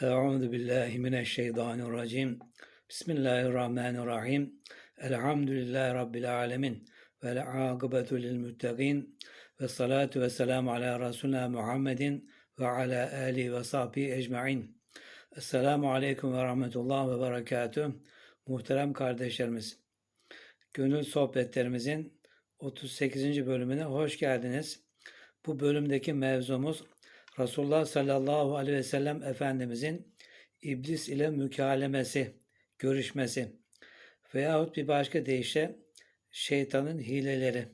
Euzu billahi mineşşeytanirracim. Bismillahirrahmanirrahim. Elhamdülillahi rabbil alamin. Vel akibetu lil muttaqin. Ve salatu ve selamu ala Resulina Muhammedin ve ala alihi ve sahbihi ecmaîn. Esselamu aleyküm ve rahmetullah ve berekatüh. Muhterem kardeşlerimiz. Gönül sohbetlerimizin 38. bölümüne hoş geldiniz. Bu bölümdeki mevzumuz Resulullah sallallahu aleyhi ve sellem Efendimizin iblis ile mükalemesi, görüşmesi veyahut bir başka deyişle şeytanın hileleri.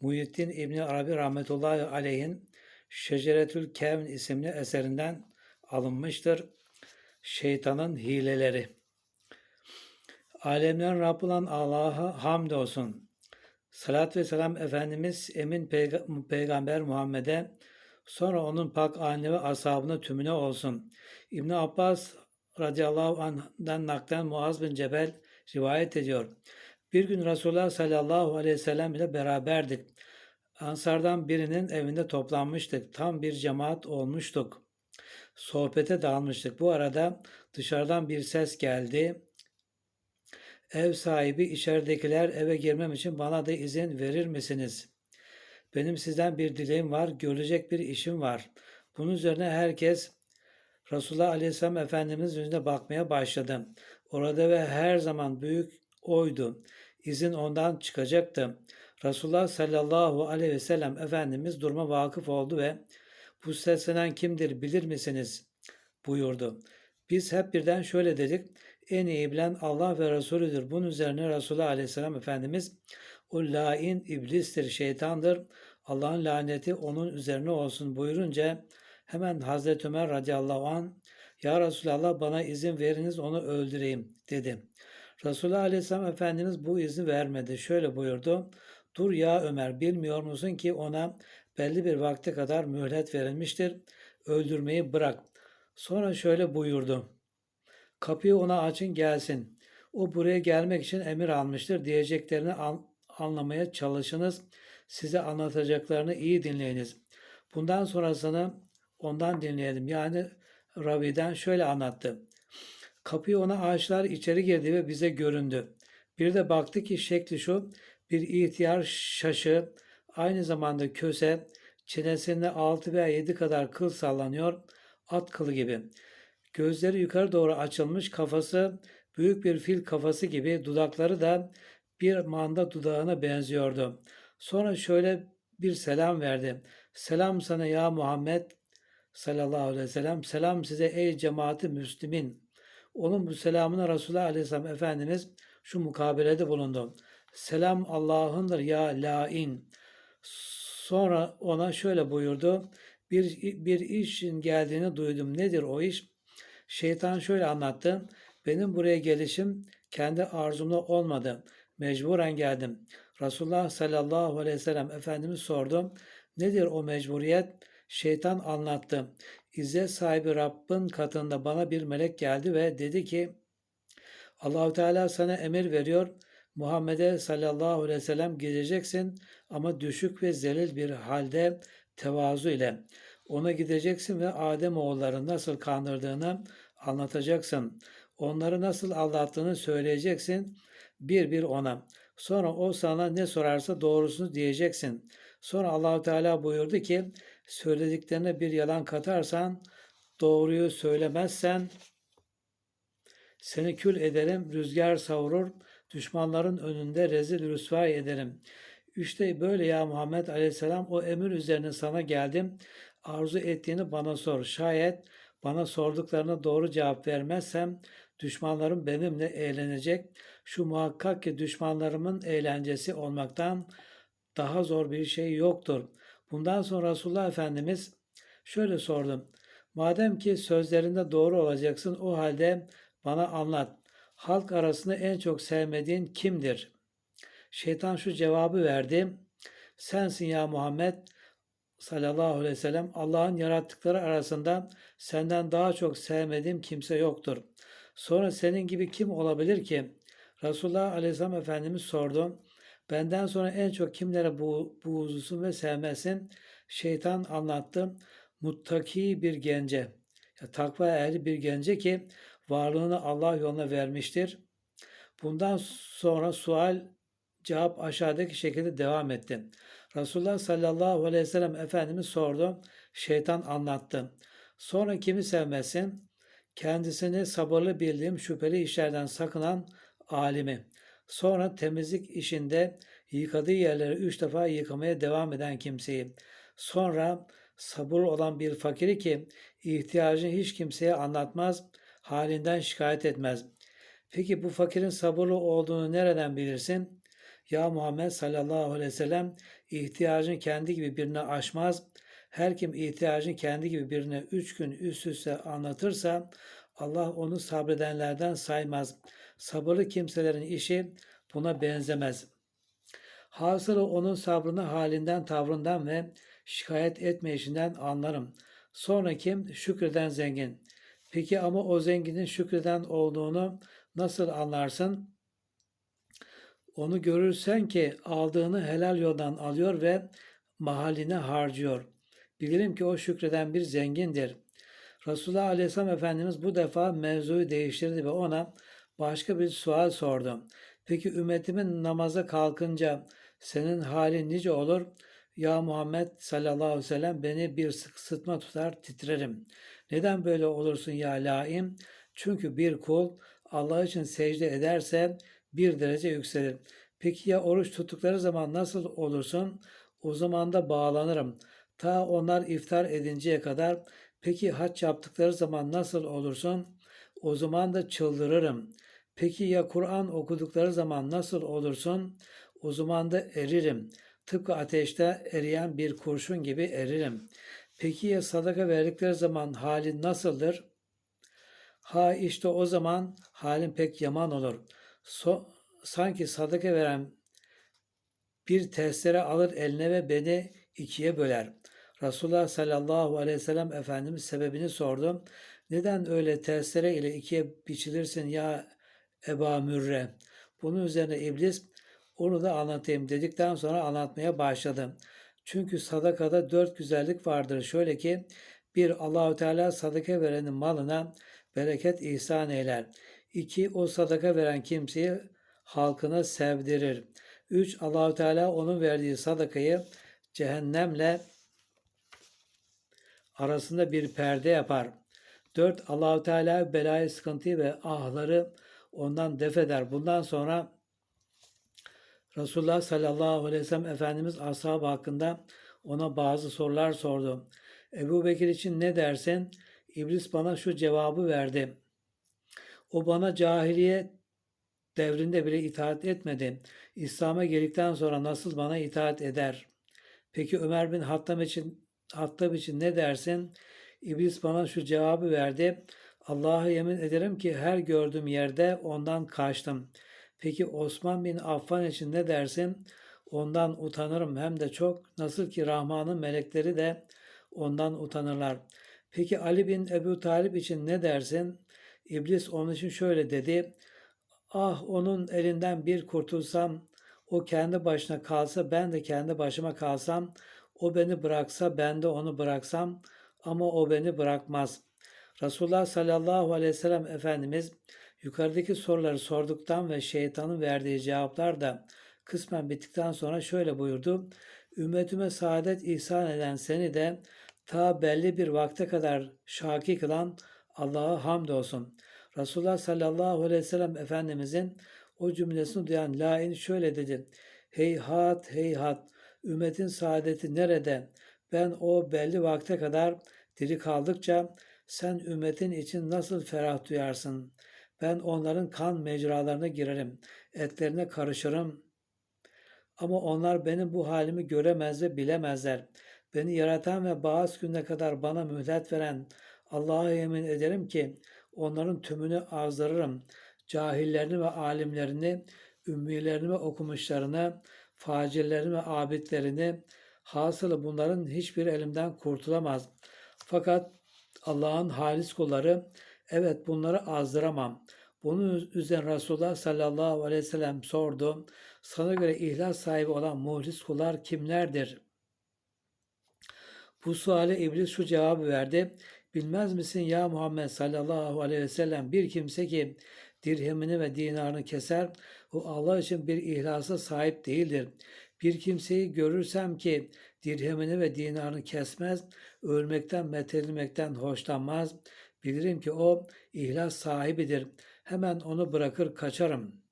Muhyiddin İbni Arabi rahmetullahi aleyhin Şeceretül Kevn isimli eserinden alınmıştır. Şeytanın hileleri. Alemlerin Rabbi olan Allah'a hamd olsun. Salat ve selam Efendimiz Emin Peyg- Peygamber Muhammed'e sonra onun pak aile ve ashabına tümüne olsun. İbn Abbas radıyallahu anh'dan naklen Muaz bin Cebel rivayet ediyor. Bir gün Resulullah sallallahu aleyhi ve sellem ile beraberdik. Ansardan birinin evinde toplanmıştık. Tam bir cemaat olmuştuk. Sohbete dalmıştık. Bu arada dışarıdan bir ses geldi. Ev sahibi içeridekiler eve girmem için bana da izin verir misiniz? Benim sizden bir dileğim var, görecek bir işim var. Bunun üzerine herkes Resulullah Aleyhisselam Efendimiz yüzüne bakmaya başladı. Orada ve her zaman büyük oydu. İzin ondan çıkacaktı. Resulullah sallallahu aleyhi ve sellem Efendimiz duruma vakıf oldu ve bu seslenen kimdir bilir misiniz? buyurdu. Biz hep birden şöyle dedik. En iyi bilen Allah ve Resulüdür. Bunun üzerine Resulullah Aleyhisselam Efendimiz o lain iblistir, şeytandır. Allah'ın laneti onun üzerine olsun buyurunca hemen Hazreti Ömer radıyallahu an Ya Resulallah bana izin veriniz onu öldüreyim dedi. Resulullah Aleyhisselam Efendimiz bu izni vermedi. Şöyle buyurdu. Dur ya Ömer bilmiyor musun ki ona belli bir vakte kadar mühlet verilmiştir. Öldürmeyi bırak. Sonra şöyle buyurdu. Kapıyı ona açın gelsin. O buraya gelmek için emir almıştır diyeceklerini anlamaya çalışınız. Size anlatacaklarını iyi dinleyiniz. Bundan sonrasını ondan dinleyelim. Yani Ravi'den şöyle anlattı. Kapıyı ona açtılar içeri girdi ve bize göründü. Bir de baktı ki şekli şu bir ihtiyar şaşı aynı zamanda köse çenesinde altı veya yedi kadar kıl sallanıyor at kılı gibi. Gözleri yukarı doğru açılmış kafası büyük bir fil kafası gibi dudakları da bir manda dudağına benziyordu. Sonra şöyle bir selam verdi. Selam sana ya Muhammed sallallahu aleyhi ve sellem. Selam size ey cemaati Müslümin. Onun bu selamına Resulullah aleyhisselam Efendimiz şu mukabelede bulundu. Selam Allah'ındır ya lain. Sonra ona şöyle buyurdu. Bir, bir işin geldiğini duydum. Nedir o iş? Şeytan şöyle anlattı. Benim buraya gelişim kendi arzumla olmadı. Mecburen geldim. Resulullah sallallahu aleyhi ve sellem Efendimiz sordu. Nedir o mecburiyet? Şeytan anlattı. İzzet sahibi Rabbin katında bana bir melek geldi ve dedi ki Allahu Teala sana emir veriyor. Muhammed'e sallallahu aleyhi ve sellem gideceksin ama düşük ve zelil bir halde tevazu ile. Ona gideceksin ve Adem oğulları nasıl kandırdığını anlatacaksın. Onları nasıl aldattığını söyleyeceksin bir bir ona. Sonra o sana ne sorarsa doğrusunu diyeceksin. Sonra Allahu Teala buyurdu ki söylediklerine bir yalan katarsan doğruyu söylemezsen seni kül ederim, rüzgar savurur, düşmanların önünde rezil rüsva ederim. İşte böyle ya Muhammed Aleyhisselam o emir üzerine sana geldim. Arzu ettiğini bana sor. Şayet bana sorduklarına doğru cevap vermezsem düşmanlarım benimle eğlenecek. Şu muhakkak ki düşmanlarımın eğlencesi olmaktan daha zor bir şey yoktur. Bundan sonra Resulullah Efendimiz şöyle sordum. Madem ki sözlerinde doğru olacaksın o halde bana anlat. Halk arasında en çok sevmediğin kimdir? Şeytan şu cevabı verdi. Sensin ya Muhammed sallallahu aleyhi ve sellem Allah'ın yarattıkları arasında senden daha çok sevmediğim kimse yoktur. Sonra senin gibi kim olabilir ki? Resulullah aleyhisselam Efendimiz sordu. Benden sonra en çok kimlere bu, buğzusun ve sevmesin? Şeytan anlattı. Muttaki bir gence Ya, takva ehli bir gence ki varlığını Allah yoluna vermiştir. Bundan sonra sual cevap aşağıdaki şekilde devam etti. Resulullah sallallahu aleyhi ve sellem Efendimiz sordu. Şeytan anlattı. Sonra kimi sevmesin? Kendisini sabırlı bildiğim şüpheli işlerden sakınan alimi. Sonra temizlik işinde yıkadığı yerleri üç defa yıkamaya devam eden kimseyi. Sonra sabırlı olan bir fakiri ki ihtiyacını hiç kimseye anlatmaz, halinden şikayet etmez. Peki bu fakirin sabırlı olduğunu nereden bilirsin? Ya Muhammed sallallahu aleyhi ve sellem ihtiyacını kendi gibi birine aşmaz. Her kim ihtiyacını kendi gibi birine üç gün üst üste anlatırsa Allah onu sabredenlerden saymaz. Sabırlı kimselerin işi buna benzemez. Hasılı onun sabrını halinden, tavrından ve şikayet etmeyişinden anlarım. Sonra kim? Şükreden zengin. Peki ama o zenginin şükreden olduğunu nasıl anlarsın? Onu görürsen ki aldığını helal yoldan alıyor ve mahaline harcıyor. Bilirim ki o şükreden bir zengindir. Resulullah Aleyhisselam Efendimiz bu defa mevzuyu değiştirdi ve ona başka bir sual sordu. Peki ümmetimin namaza kalkınca senin halin nice olur? Ya Muhammed sallallahu aleyhi ve sellem beni bir sık sıtma tutar titrerim. Neden böyle olursun ya laim? Çünkü bir kul Allah için secde ederse bir derece yükselir. Peki ya oruç tuttukları zaman nasıl olursun? O zaman da bağlanırım. Ta onlar iftar edinceye kadar. Peki haç yaptıkları zaman nasıl olursun? O zaman da çıldırırım. Peki ya Kur'an okudukları zaman nasıl olursun? O eririm. Tıpkı ateşte eriyen bir kurşun gibi eririm. Peki ya sadaka verdikleri zaman halin nasıldır? Ha işte o zaman halin pek yaman olur. So, sanki sadaka veren bir testere alır eline ve beni ikiye böler. Resulullah sallallahu aleyhi ve sellem Efendimiz sebebini sordu. Neden öyle testere ile ikiye biçilirsin ya Eba Mürre? Bunun üzerine iblis onu da anlatayım dedikten sonra anlatmaya başladı. Çünkü sadakada dört güzellik vardır. Şöyle ki bir Allahü Teala sadaka verenin malına bereket ihsan eyler. İki o sadaka veren kimseyi halkına sevdirir. Üç Allahü Teala onun verdiği sadakayı cehennemle arasında bir perde yapar. Dört Allahü Teala belayı, sıkıntıyı ve ahları ondan def eder. Bundan sonra Resulullah sallallahu aleyhi ve sellem Efendimiz ashab hakkında ona bazı sorular sordu. Ebu Bekir için ne dersin? İblis bana şu cevabı verdi. O bana cahiliye devrinde bile itaat etmedi. İslam'a geldikten sonra nasıl bana itaat eder? Peki Ömer bin Hattab için, Hattab için ne dersin? İblis bana şu cevabı verdi. Allah'a yemin ederim ki her gördüğüm yerde ondan kaçtım. Peki Osman bin Affan için ne dersin? Ondan utanırım hem de çok. Nasıl ki Rahman'ın melekleri de ondan utanırlar. Peki Ali bin Ebu Talip için ne dersin? İblis onun için şöyle dedi. Ah onun elinden bir kurtulsam, o kendi başına kalsa ben de kendi başıma kalsam, o beni bıraksa ben de onu bıraksam ama o beni bırakmaz. Resulullah sallallahu aleyhi ve sellem Efendimiz yukarıdaki soruları sorduktan ve şeytanın verdiği cevaplar da kısmen bittikten sonra şöyle buyurdu. Ümmetime saadet ihsan eden seni de ta belli bir vakte kadar şaki kılan Allah'a hamdolsun. Resulullah sallallahu aleyhi ve sellem Efendimizin o cümlesini duyan lain şöyle dedi. Heyhat heyhat ümmetin saadeti nerede? Ben o belli vakte kadar diri kaldıkça sen ümmetin için nasıl ferah duyarsın? Ben onların kan mecralarına girerim, etlerine karışırım. Ama onlar benim bu halimi göremez ve bilemezler. Beni yaratan ve bazı güne kadar bana mühlet veren Allah'a yemin ederim ki onların tümünü azdırırım. Cahillerini ve alimlerini, ümmilerini ve okumuşlarını, facirlerini ve abidlerini, hasılı bunların hiçbir elimden kurtulamaz. Fakat Allah'ın halis kulları, evet bunları azdıramam. Bunun üzerine Resulullah sallallahu aleyhi ve sellem sordu. Sana göre ihlas sahibi olan muhlis kullar kimlerdir? Bu suale iblis şu cevabı verdi. Bilmez misin ya Muhammed sallallahu aleyhi ve sellem bir kimse ki dirhemini ve dinarını keser, o Allah için bir ihlasa sahip değildir. Bir kimseyi görürsem ki dirhemini ve dinarını kesmez, ölmekten, metedilmekten hoşlanmaz. Bilirim ki o ihlas sahibidir. Hemen onu bırakır kaçarım.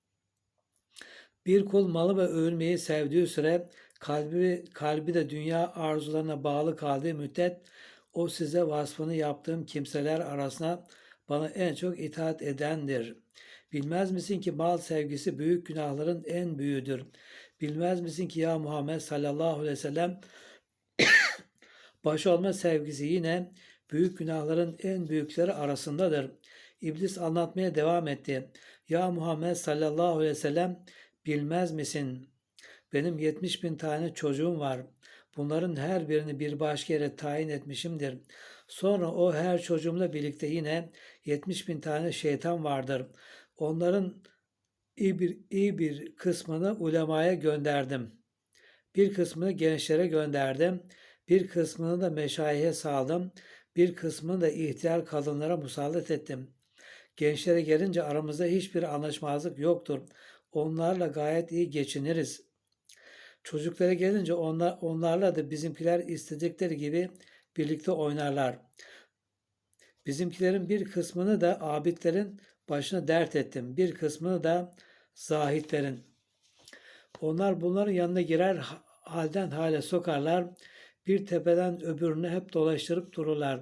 Bir kul malı ve övülmeyi sevdiği süre kalbi, kalbi de dünya arzularına bağlı kaldığı müddet o size vasfını yaptığım kimseler arasına bana en çok itaat edendir. Bilmez misin ki mal sevgisi büyük günahların en büyüğüdür. Bilmez misin ki ya Muhammed sallallahu aleyhi ve sellem baş olma sevgisi yine büyük günahların en büyükleri arasındadır. İblis anlatmaya devam etti. Ya Muhammed sallallahu aleyhi ve sellem bilmez misin? Benim 70 bin tane çocuğum var. Bunların her birini bir başka yere tayin etmişimdir. Sonra o her çocuğumla birlikte yine 70 bin tane şeytan vardır. Onların iyi bir, iyi bir kısmını ulemaya gönderdim. Bir kısmını gençlere gönderdim. Bir kısmını da meşayihe saldım. Bir kısmını da ihtiyar kadınlara musallat ettim. Gençlere gelince aramızda hiçbir anlaşmazlık yoktur. Onlarla gayet iyi geçiniriz. Çocuklara gelince onlar, onlarla da bizimkiler istedikleri gibi birlikte oynarlar. Bizimkilerin bir kısmını da abidlerin başına dert ettim. Bir kısmını da zahitlerin. Onlar bunların yanına girer halden hale sokarlar. Bir tepeden öbürüne hep dolaştırıp dururlar.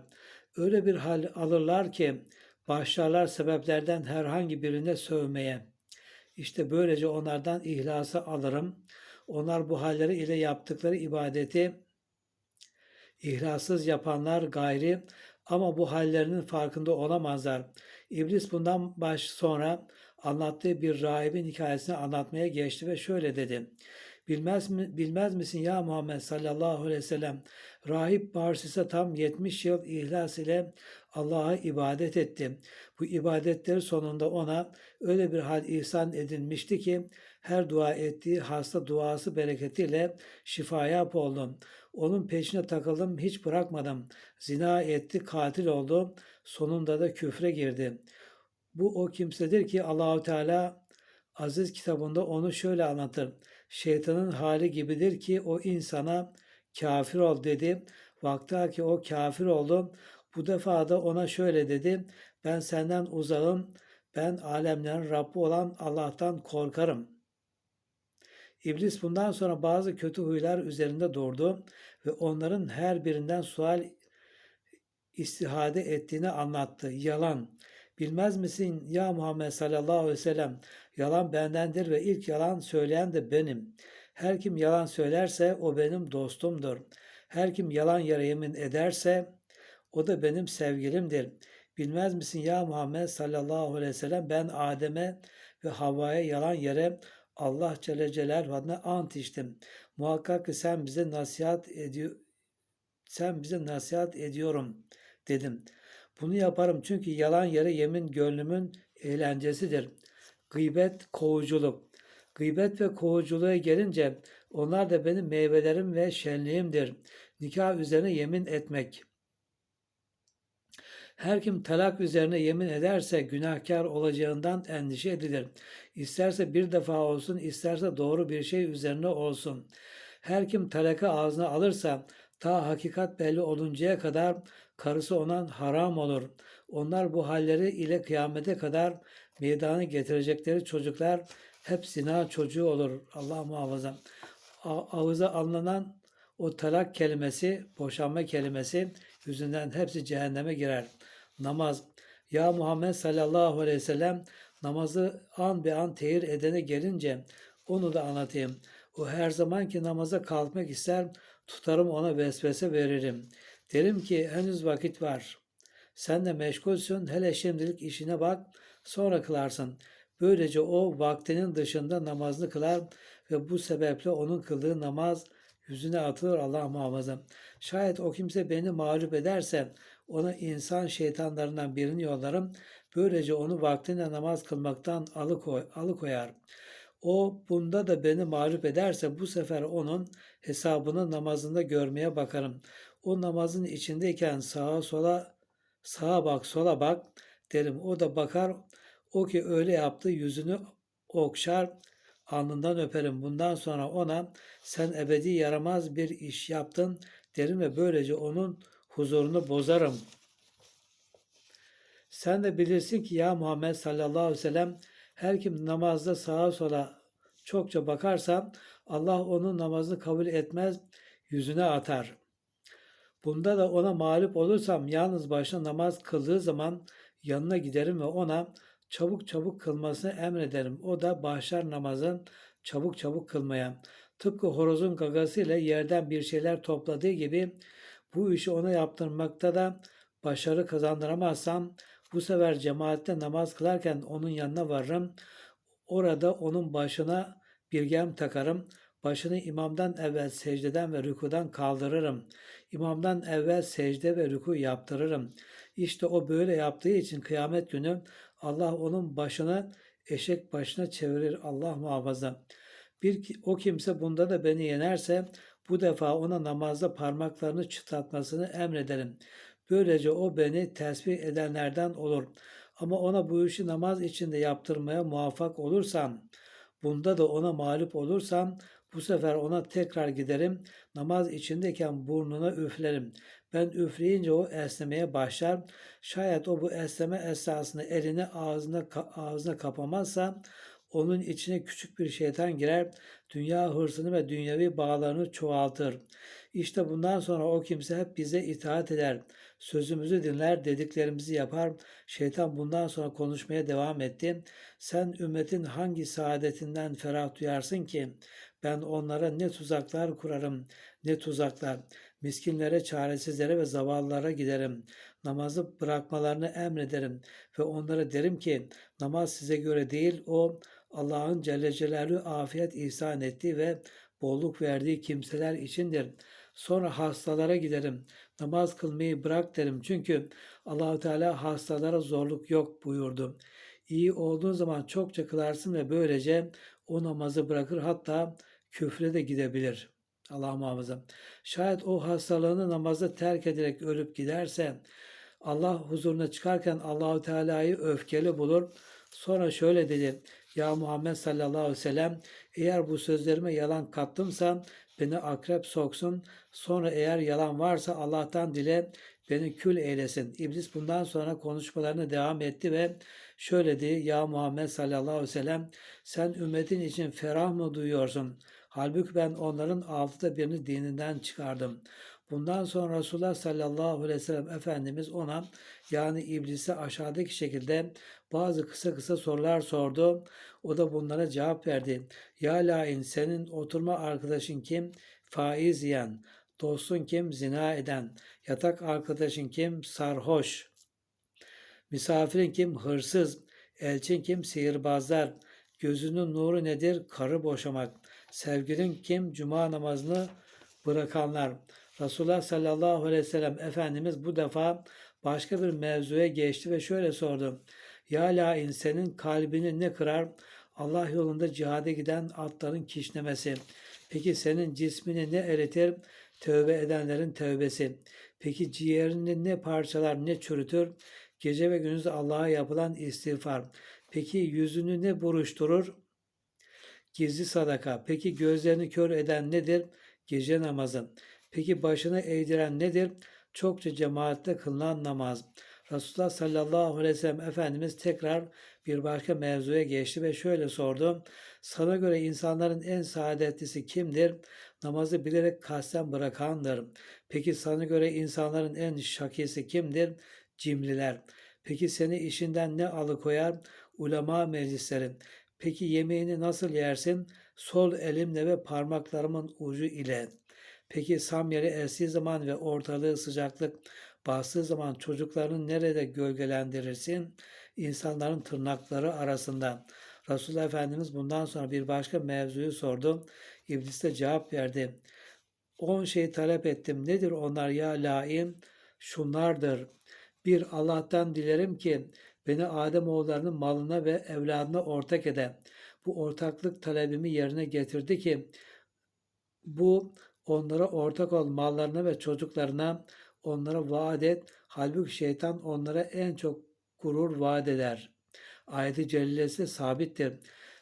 Öyle bir hal alırlar ki başlarlar sebeplerden herhangi birine sövmeye. İşte böylece onlardan ihlası alırım. Onlar bu halleri ile yaptıkları ibadeti ihlassız yapanlar gayri ama bu hallerinin farkında olamazlar. İblis bundan baş sonra anlattığı bir rahibin hikayesini anlatmaya geçti ve şöyle dedi. Bilmez mi bilmez misin ya Muhammed sallallahu aleyhi ve sellem rahip Barsis'e tam 70 yıl ihlas ile Allah'a ibadet etti. Bu ibadetleri sonunda ona öyle bir hal ihsan edilmişti ki her dua ettiği hasta duası bereketiyle şifaya oldum. Onun peşine takıldım hiç bırakmadım. Zina etti katil oldu. Sonunda da küfre girdi. Bu o kimsedir ki Allahu Teala aziz kitabında onu şöyle anlatır. Şeytanın hali gibidir ki o insana kafir ol dedi. Vakti ki o kafir oldu. Bu defa da ona şöyle dedi. Ben senden uzağım. Ben alemlerin Rabbi olan Allah'tan korkarım. İblis bundan sonra bazı kötü huylar üzerinde durdu ve onların her birinden sual istihade ettiğini anlattı. Yalan. Bilmez misin ya Muhammed sallallahu aleyhi ve sellem yalan bendendir ve ilk yalan söyleyen de benim. Her kim yalan söylerse o benim dostumdur. Her kim yalan yere yemin ederse o da benim sevgilimdir. Bilmez misin ya Muhammed sallallahu aleyhi ve sellem ben Adem'e ve Havva'ya yalan yere Allah Celle Celaluhu adına ant içtim. Muhakkak ki sen bize nasihat ediyor sen bize nasihat ediyorum dedim. Bunu yaparım çünkü yalan yere yemin gönlümün eğlencesidir. Gıybet, kovuculuk. Gıybet ve kovuculuğa gelince onlar da benim meyvelerim ve şenliğimdir. Nikah üzerine yemin etmek. Her kim talak üzerine yemin ederse günahkar olacağından endişe edilir. İsterse bir defa olsun, isterse doğru bir şey üzerine olsun. Her kim talaka ağzına alırsa ta hakikat belli oluncaya kadar karısı ona haram olur. Onlar bu halleri ile kıyamete kadar meydana getirecekleri çocuklar hep zina çocuğu olur. Allah muhafaza. Ağıza alınan o talak kelimesi, boşanma kelimesi yüzünden hepsi cehenneme girer. Namaz. Ya Muhammed sallallahu aleyhi ve sellem namazı an be an tehir edene gelince onu da anlatayım. O her zamanki namaza kalkmak ister, tutarım ona vesvese veririm. Derim ki henüz vakit var. Sen de meşgulsün, hele şimdilik işine bak, sonra kılarsın. Böylece o vaktinin dışında namazını kılar ve bu sebeple onun kıldığı namaz yüzüne atılır Allah muhafaza. Şayet o kimse beni mağlup ederse ona insan şeytanlarından birini yollarım. Böylece onu vaktinde namaz kılmaktan alıkoy, alıkoyar. O bunda da beni mağlup ederse bu sefer onun hesabını namazında görmeye bakarım. O namazın içindeyken sağa sola Sağa bak, sola bak derim. O da bakar. O ki öyle yaptı yüzünü okşar, alnından öperim. Bundan sonra ona sen ebedi yaramaz bir iş yaptın derim ve böylece onun huzurunu bozarım. Sen de bilirsin ki ya Muhammed sallallahu aleyhi ve sellem her kim namazda sağa sola çokça bakarsa Allah onun namazını kabul etmez, yüzüne atar. Bunda da ona mağlup olursam yalnız başına namaz kıldığı zaman yanına giderim ve ona çabuk çabuk kılmasını emrederim. O da başlar namazın çabuk çabuk kılmaya. Tıpkı horozun gagasıyla yerden bir şeyler topladığı gibi bu işi ona yaptırmakta da başarı kazandıramazsam bu sefer cemaatte namaz kılarken onun yanına varırım. Orada onun başına bir gem takarım. Başını imamdan evvel secdeden ve rükudan kaldırırım. İmamdan evvel secde ve rüku yaptırırım. İşte o böyle yaptığı için kıyamet günü Allah onun başını eşek başına çevirir. Allah muhafaza. Bir o kimse bunda da beni yenerse bu defa ona namazda parmaklarını çıtlatmasını emrederim. Böylece o beni tesbih edenlerden olur. Ama ona bu işi namaz içinde yaptırmaya muvaffak olursam, bunda da ona mağlup olursam, bu sefer ona tekrar giderim. Namaz içindeyken burnuna üflerim. Ben üfleyince o esnemeye başlar. Şayet o bu esneme esasında elini ağzına, ağzına kapamazsa onun içine küçük bir şeytan girer, dünya hırsını ve dünyevi bağlarını çoğaltır. İşte bundan sonra o kimse hep bize itaat eder. Sözümüzü dinler, dediklerimizi yapar. Şeytan bundan sonra konuşmaya devam etti. Sen ümmetin hangi saadetinden ferah duyarsın ki? Ben onlara ne tuzaklar kurarım, ne tuzaklar. Miskinlere, çaresizlere ve zavallılara giderim. Namazı bırakmalarını emrederim ve onlara derim ki namaz size göre değil o Allah'ın Celle Celaluhu afiyet ihsan ettiği ve bolluk verdiği kimseler içindir. Sonra hastalara giderim. Namaz kılmayı bırak derim. Çünkü Allahu Teala hastalara zorluk yok buyurdu. İyi olduğun zaman çokça kılarsın ve böylece o namazı bırakır hatta küfre de gidebilir. Allah muhafaza. Şayet o hastalığını namazda terk ederek ölüp giderse Allah huzuruna çıkarken Allahu Teala'yı öfkeli bulur. Sonra şöyle dedi. Ya Muhammed sallallahu aleyhi ve sellem eğer bu sözlerime yalan kattımsa beni akrep soksun. Sonra eğer yalan varsa Allah'tan dile beni kül eylesin. İblis bundan sonra konuşmalarına devam etti ve şöyle dedi. Ya Muhammed sallallahu aleyhi ve sellem sen ümmetin için ferah mı duyuyorsun? Halbuki ben onların altıda birini dininden çıkardım. Bundan sonra Resulullah sallallahu aleyhi ve sellem Efendimiz ona yani iblise aşağıdaki şekilde bazı kısa kısa sorular sordu. O da bunlara cevap verdi. Ya lain senin oturma arkadaşın kim? Faiz yiyen. Dostun kim? Zina eden. Yatak arkadaşın kim? Sarhoş. Misafirin kim? Hırsız. Elçin kim? Sihirbazlar. Gözünün nuru nedir? Karı boşamak. Sevgilin kim? Cuma namazını bırakanlar. Resulullah sallallahu aleyhi ve sellem Efendimiz bu defa başka bir mevzuya geçti ve şöyle sordu. Ya lain senin kalbini ne kırar? Allah yolunda cihade giden atların kişnemesi. Peki senin cismini ne eritir? Tövbe edenlerin tövbesi. Peki ciğerini ne parçalar ne çürütür? Gece ve gündüz Allah'a yapılan istiğfar. Peki yüzünü ne buruşturur? Gizli sadaka. Peki gözlerini kör eden nedir? Gece namazı. Peki başını eğdiren nedir? Çokça cemaatle kılınan namaz. Resulullah sallallahu aleyhi ve sellem Efendimiz tekrar bir başka mevzuya geçti ve şöyle sordu. Sana göre insanların en saadetlisi kimdir? Namazı bilerek kasten bırakandır. Peki sana göre insanların en şakisi kimdir? Cimriler. Peki seni işinden ne alıkoyar? Ulema meclisleri. Peki yemeğini nasıl yersin? Sol elimle ve parmaklarımın ucu ile. Peki Samyeli estiği zaman ve ortalığı sıcaklık bastığı zaman çocuklarını nerede gölgelendirirsin? İnsanların tırnakları arasında. Resulullah Efendimiz bundan sonra bir başka mevzuyu sordu. İblis de cevap verdi. On şey talep ettim. Nedir onlar ya laim? Şunlardır. Bir Allah'tan dilerim ki beni Ademoğullarının malına ve evladına ortak ede. Bu ortaklık talebimi yerine getirdi ki bu onlara ortak ol mallarına ve çocuklarına onlara vaat et Halbuki şeytan onlara en çok gurur vaat eder. Ayet-i celilesi sabittir.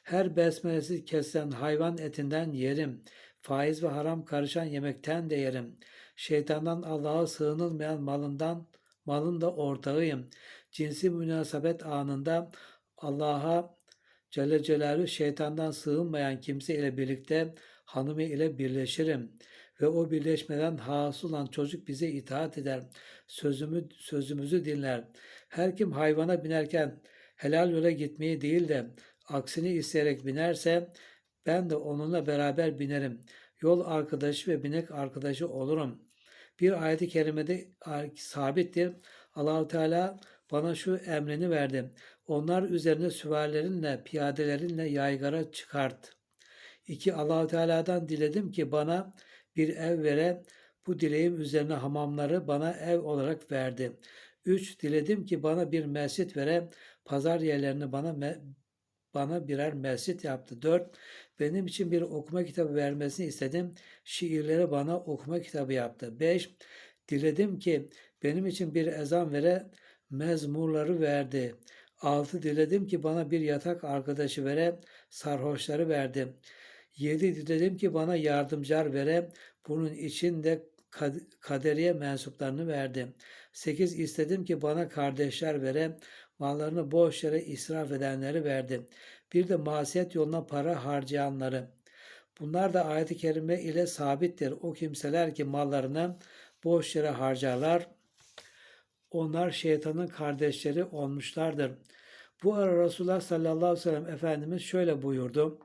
Her besmelesi kesilen hayvan etinden yerim. Faiz ve haram karışan yemekten de yerim. Şeytandan Allah'a sığınılmayan malından malın da ortağıyım. Cinsi münasebet anında Allah'a Celle Celaluhu şeytandan sığınmayan kimse ile birlikte hanımı ile birleşirim. Ve o birleşmeden hasıl olan çocuk bize itaat eder. Sözümü, sözümüzü dinler. Her kim hayvana binerken helal yola gitmeyi değil de aksini isteyerek binerse ben de onunla beraber binerim. Yol arkadaşı ve binek arkadaşı olurum. Bir ayet-i kerimede sabittir. Allahu Teala bana şu emrini verdi. Onlar üzerine süvarilerinle, piyadelerinle yaygara çıkart. İki Allahu Teala'dan diledim ki bana bir ev vere. Bu dileğim üzerine hamamları bana ev olarak verdi. Üç diledim ki bana bir mescit vere. Pazar yerlerini bana bana birer mescit yaptı. Dört benim için bir okuma kitabı vermesini istedim. Şiirleri bana okuma kitabı yaptı. Beş diledim ki benim için bir ezan vere mezmurları verdi. Altı diledim ki bana bir yatak arkadaşı vere sarhoşları verdi. Yedi diledim ki bana yardımcar vere bunun için de kaderiye mensuplarını verdi. Sekiz istedim ki bana kardeşler vere mallarını boş yere israf edenleri verdi. Bir de masiyet yoluna para harcayanları. Bunlar da ayet-i kerime ile sabittir. O kimseler ki mallarını boş yere harcarlar. Onlar şeytanın kardeşleri olmuşlardır. Bu ara Resulullah sallallahu aleyhi ve sellem Efendimiz şöyle buyurdu.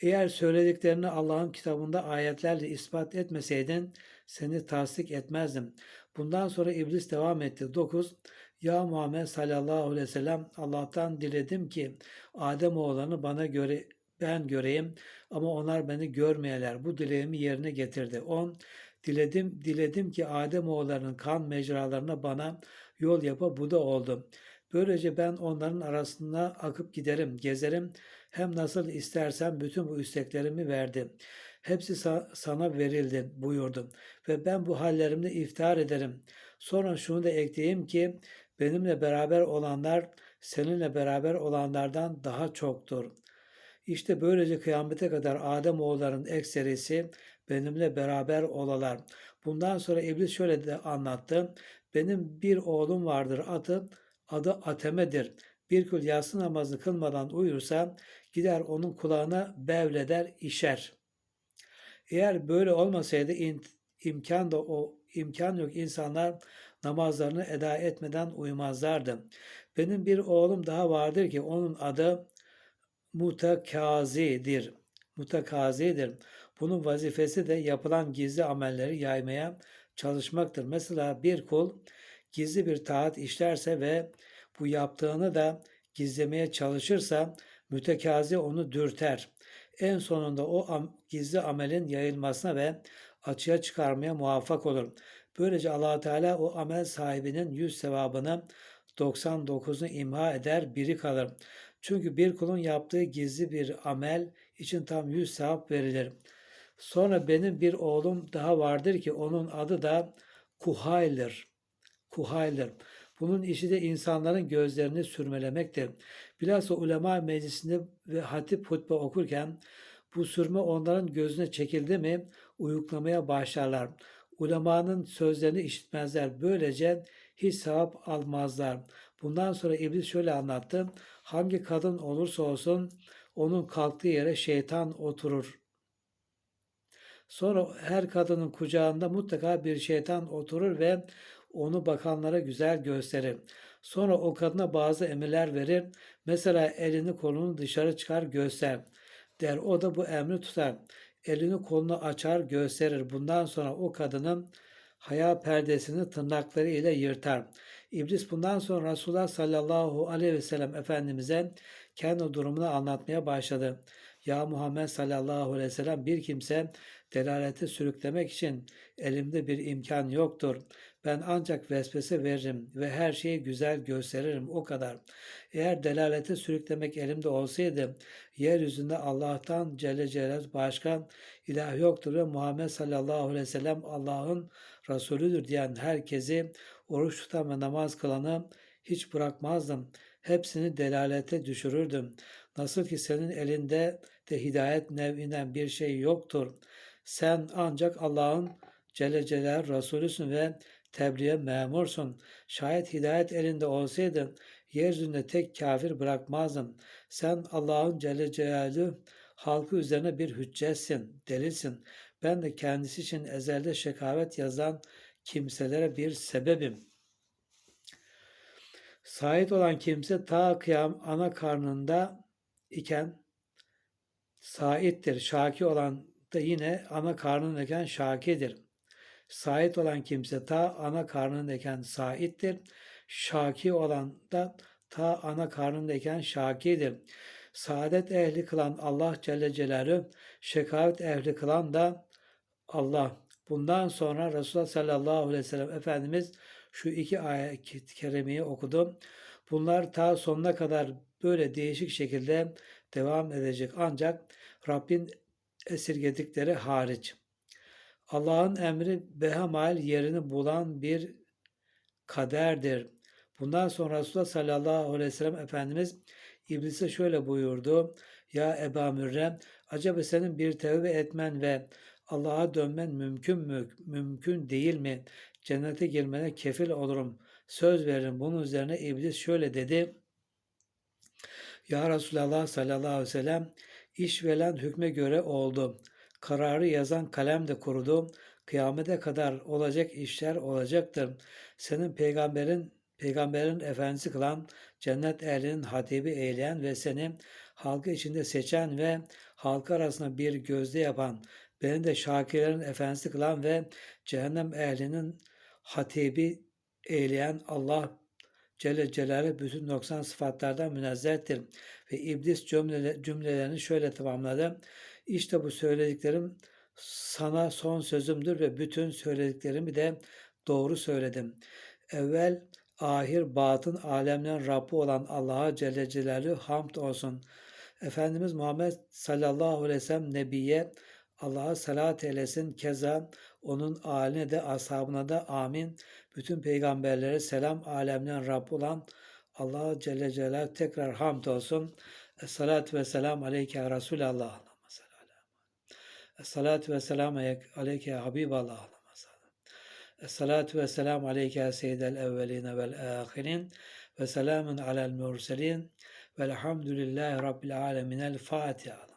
Eğer söylediklerini Allah'ın kitabında ayetlerle ispat etmeseydin seni tasdik etmezdim. Bundan sonra iblis devam etti. 9. Ya Muhammed sallallahu aleyhi ve sellem Allah'tan diledim ki Adem oğlanı bana göre ben göreyim ama onlar beni görmeyeler. Bu dileğimi yerine getirdi. 10. Diledim, diledim ki Adem oğullarının kan mecralarına bana yol yapa bu da oldu. Böylece ben onların arasında akıp giderim, gezerim. Hem nasıl istersen bütün bu isteklerimi verdim. Hepsi sana verildi buyurdum. Ve ben bu hallerimde iftihar ederim. Sonra şunu da ekleyeyim ki benimle beraber olanlar seninle beraber olanlardan daha çoktur. İşte böylece kıyamete kadar Adem oğulların ekserisi benimle beraber olalar. Bundan sonra İblis şöyle de anlattı. Benim bir oğlum vardır adı, adı Ateme'dir. Bir kul yatsı namazını kılmadan uyursa gider onun kulağına bevleder, işer. Eğer böyle olmasaydı imkan da o imkan yok insanlar namazlarını eda etmeden uyumazlardı. Benim bir oğlum daha vardır ki onun adı mutakazidir. Mutakazidir. Bunun vazifesi de yapılan gizli amelleri yaymaya çalışmaktır. Mesela bir kul gizli bir taat işlerse ve bu yaptığını da gizlemeye çalışırsa mütekazi onu dürter. En sonunda o am gizli amelin yayılmasına ve açığa çıkarmaya muvaffak olur. Böylece allah Teala o amel sahibinin yüz sevabını 99'unu imha eder, biri kalır. Çünkü bir kulun yaptığı gizli bir amel için tam yüz sevap verilir. Sonra benim bir oğlum daha vardır ki onun adı da Kuhayl'dir. Kuhayl'dir. Bunun işi de insanların gözlerini sürmelemektir. Bilhassa ulema meclisinde ve hatip hutbe okurken bu sürme onların gözüne çekildi mi uyuklamaya başlarlar. Ulemanın sözlerini işitmezler. Böylece hiç sevap almazlar. Bundan sonra İblis şöyle anlattı. Hangi kadın olursa olsun onun kalktığı yere şeytan oturur. Sonra her kadının kucağında mutlaka bir şeytan oturur ve onu bakanlara güzel gösterir. Sonra o kadına bazı emirler verir. Mesela elini kolunu dışarı çıkar göster der. O da bu emri tutar. Elini kolunu açar gösterir. Bundan sonra o kadının haya perdesini tırnakları ile yırtar. İblis bundan sonra Resulullah sallallahu aleyhi ve sellem Efendimiz'e kendi durumunu anlatmaya başladı. Ya Muhammed sallallahu aleyhi ve sellem bir kimse delalete sürüklemek için elimde bir imkan yoktur. Ben ancak vesvese veririm ve her şeyi güzel gösteririm o kadar. Eğer delalete sürüklemek elimde olsaydı yeryüzünde Allah'tan Celle Celaluhu başka ilah yoktur ve Muhammed sallallahu aleyhi ve sellem Allah'ın Resulüdür diyen herkesi Oruç tutan ve namaz kılanı hiç bırakmazdım. Hepsini delalete düşürürdüm. Nasıl ki senin elinde de hidayet nevinden bir şey yoktur. Sen ancak Allah'ın Celle Celal Resulüsün ve tebliğe memursun. Şayet hidayet elinde olsaydı yeryüzünde tek kafir bırakmazdım. Sen Allah'ın Celle Celaluhu halkı üzerine bir hüccetsin, delilsin. Ben de kendisi için ezelde şekavet yazan kimselere bir sebebim. Sait olan kimse ta kıyam ana karnında iken saittir. Şaki olan da yine ana karnındayken şakidir. Sait olan kimse ta ana karnındayken saittir. Şaki olan da ta ana karnındayken şakidir. Saadet ehli kılan Allah Celle Celaluhu, şekavet ehli kılan da Allah. Bundan sonra Resulullah sallallahu aleyhi ve sellem Efendimiz şu iki ayet-i kerimeyi okudu. Bunlar ta sonuna kadar böyle değişik şekilde devam edecek. Ancak Rabbin esirgedikleri hariç. Allah'ın emri behemal yerini bulan bir kaderdir. Bundan sonra Resulullah sallallahu aleyhi ve sellem Efendimiz İblise şöyle buyurdu. Ya Eba Mürrem, acaba senin bir tevbe etmen ve Allah'a dönmen mümkün mü? Mümkün değil mi? Cennete girmene kefil olurum. Söz veririm. Bunun üzerine iblis şöyle dedi. Ya Resulallah sallallahu aleyhi ve sellem iş verilen hükme göre oldu. Kararı yazan kalem de kurudu. Kıyamete kadar olacak işler olacaktır. Senin peygamberin peygamberin efendisi kılan cennet ehlinin hatibi eyleyen ve seni halkı içinde seçen ve halkı arasında bir gözde yapan, beni de şakirlerin efendisi kılan ve cehennem ehlinin hatibi eyleyen Allah Celle Celaluhu bütün noksan sıfatlardan münezzehtir. Ve iblis cümle, cümlelerini şöyle tamamladı. İşte bu söylediklerim sana son sözümdür ve bütün söylediklerimi de doğru söyledim. Evvel, ahir, batın, alemlerin Rabbi olan Allah'a Celle Celaluhu hamd olsun. Efendimiz Muhammed sallallahu aleyhi ve sellem Nebiye Allah'a salat eylesin. Keza onun aline de ashabına da amin. Bütün peygamberlere selam alemlerin Rabbi olan Allah Celle Celaluhu tekrar hamd olsun. Esselatu ve selam aleyke Resulallah. Esselatu ve selam aleyke Habiballah. Esselatu ve selam aleyke seyyidel evveline vel ahirin ve selamun alel murselin velhamdülillahi rabbil alemin. El Fatiha.